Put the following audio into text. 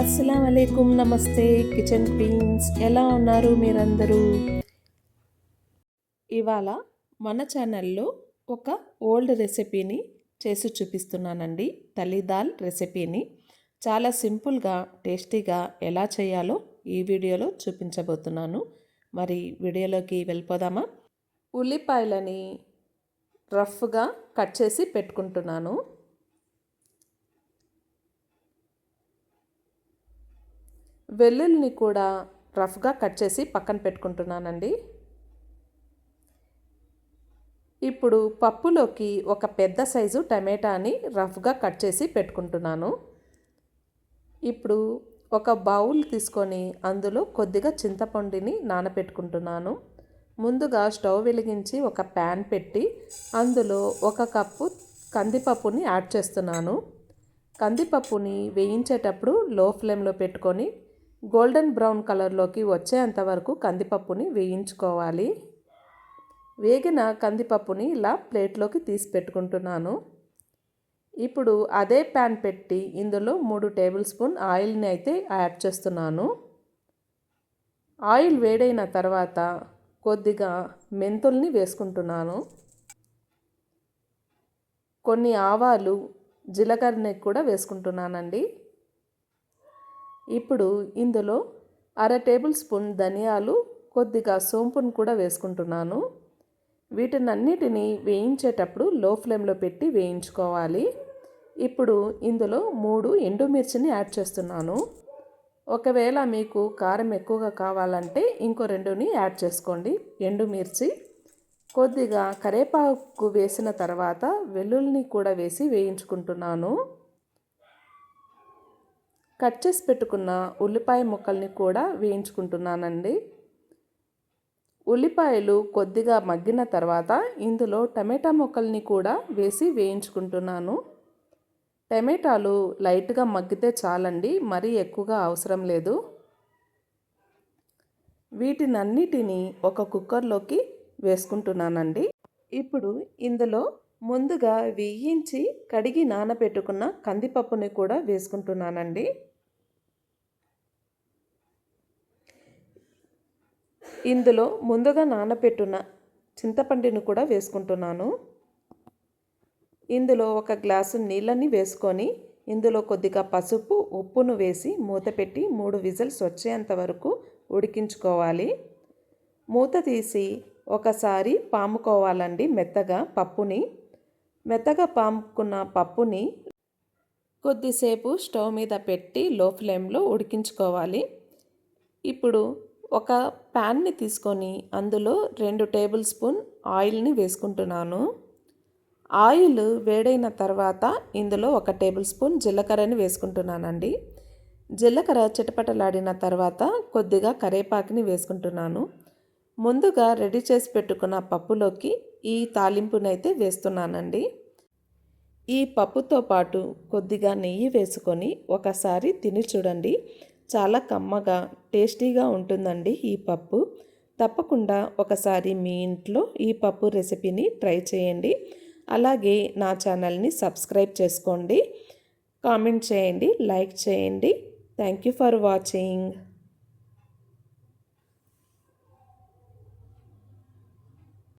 అస్సలం అయికుం నమస్తే kitchen queens. ఎలా ఉన్నారు మీరందరూ? ఇవాళ మన ఛానల్లో ఒక ఓల్డ్ రెసిపీని చేసి చూపిస్తున్నానండి. తల్లి దాల్ రెసిపీని. చాలా సింపుల్గా టేస్టీగా ఎలా చేయాలో ఈ వీడియోలో చూపించబోతున్నాను. మరి వీడియోలోకి వెళ్ళిపోదామా? ఉల్లిపాయలని రఫ్గా కట్ చేసి పెట్టుకుంటున్నాను. వెల్లుల్లిని కూడా రఫ్గా కట్ చేసి పక్కన పెట్టుకుంటున్నానండి. ఇప్పుడు పప్పులోకి ఒక పెద్ద సైజు టమాటాని రఫ్గా కట్ చేసి పెట్టుకుంటున్నాను. ఇప్పుడు ఒక బౌల్ తీసుకొని అందులో కొద్దిగా చింతపండుని నానబెట్టుకుంటున్నాను ముందుగా స్టవ్ వెలిగించి ఒక ప్యాన్ పెట్టి అందులో ఒక కప్పు కందిపప్పుని యాడ్ చేస్తున్నాను. కందిపప్పుని వేయించేటప్పుడు లో ఫ్లేమ్లో పెట్టుకొని గోల్డెన్ బ్రౌన్ కలర్లోకి వచ్చేంత వరకు కందిపప్పుని వేయించుకోవాలి. వేగిన కందిపప్పుని ఇలా ప్లేట్లోకి తీసి పెట్టుకుంటున్నాను. ఇప్పుడు అదే ప్యాన్ పెట్టి ఇందులో మూడు టేబుల్ స్పూన్ ఆయిల్ని అయితే యాడ్ చేస్తున్నాను. ఆయిల్ వేడైన తర్వాత కొద్దిగా మెంతుల్ని వేసుకుంటున్నాను. కొన్ని ఆవాలు జీలకర్రని కూడా వేసుకుంటున్నానండి. ఇప్పుడు ఇందులో అర టేబుల్ స్పూన్ ధనియాలు కొద్దిగా సోంపును కూడా వేసుకుంటున్నాను. వీటినన్నిటినీ వేయించేటప్పుడు లో ఫ్లేమ్లో పెట్టి వేయించుకోవాలి. ఇప్పుడు ఇందులో మూడు ఎండుమిర్చిని యాడ్ చేస్తున్నాను. ఒకవేళ మీకు కారం ఎక్కువగా కావాలంటే ఇంకో రెండుని యాడ్ చేసుకోండి. ఎండుమిర్చి కొద్దిగా కరేపాకు వేసిన తర్వాత వెల్లుల్లిని కూడా వేసి వేయించుకుంటున్నాను. కట్ చేసి పెట్టుకున్న ఉల్లిపాయ ముక్కల్ని కూడా వేయించుకుంటున్నానండి. ఉల్లిపాయలు కొద్దిగా మగ్గిన తర్వాత ఇందులో టమాటా ముక్కల్ని కూడా వేసి వేయించుకుంటున్నాను. టమాటాలు లైట్గా మగ్గితే చాలండి మరీ ఎక్కువగా అవసరం లేదు. వీటినన్నిటినీ ఒక కుక్కర్లోకి వేసుకుంటున్నానండి. ఇప్పుడు ఇందులో ముందుగా వేయించి కడిగి నానబెట్టుకున్న కందిపప్పుని కూడా వేసుకుంటున్నానండి. ఇందులో ముందుగా నానబెట్టున్న చింతపండుని కూడా వేసుకుంటున్నాను. ఇందులో ఒక గ్లాసు నీళ్ళని వేసుకొని ఇందులో కొద్దిగా పసుపు ఉప్పును వేసి మూత పెట్టి మూడు విజిల్స్ వచ్చేంత వరకు ఉడికించుకోవాలి. మూత తీసి ఒకసారి పాముకోవాలండి మెత్తగా పప్పుని. మెత్తగా పాముకున్న పప్పుని కొద్దిసేపు స్టవ్ మీద పెట్టి లో ఫ్లేమ్లో ఉడికించుకోవాలి. ఇప్పుడు ఒక ప్యాన్ని తీసుకొని అందులో రెండు టేబుల్ స్పూన్ ఆయిల్ని వేసుకుంటున్నాను. ఆయిల్ వేడైన తర్వాత ఇందులో ఒక టేబుల్ స్పూన్ జీలకర్రని వేసుకుంటున్నానండి. జీలకర్ర చిటపటలాడిన తర్వాత కొద్దిగా కరేపాకుని వేసుకుంటున్నాను. ముందుగా రెడీ చేసి పెట్టుకున్న పప్పులోకి ఈ తాలింపునైతే వేస్తున్నానండి. ఈ పప్పుతో పాటు కొద్దిగా నెయ్యి వేసుకొని ఒకసారి తిని చూడండి. చాలా కమ్మగా టేస్టీగా ఉంటుందండి ఈ పప్పు. తప్పకుండా ఒకసారి మీ ఇంట్లో ఈ పప్పు రెసిపీని ట్రై చేయండి. అలాగే నా ఛానల్ని సబ్స్క్రైబ్ చేసుకోండి. కామెంట్ చేయండి లైక్ చేయండి. Thank you for watching.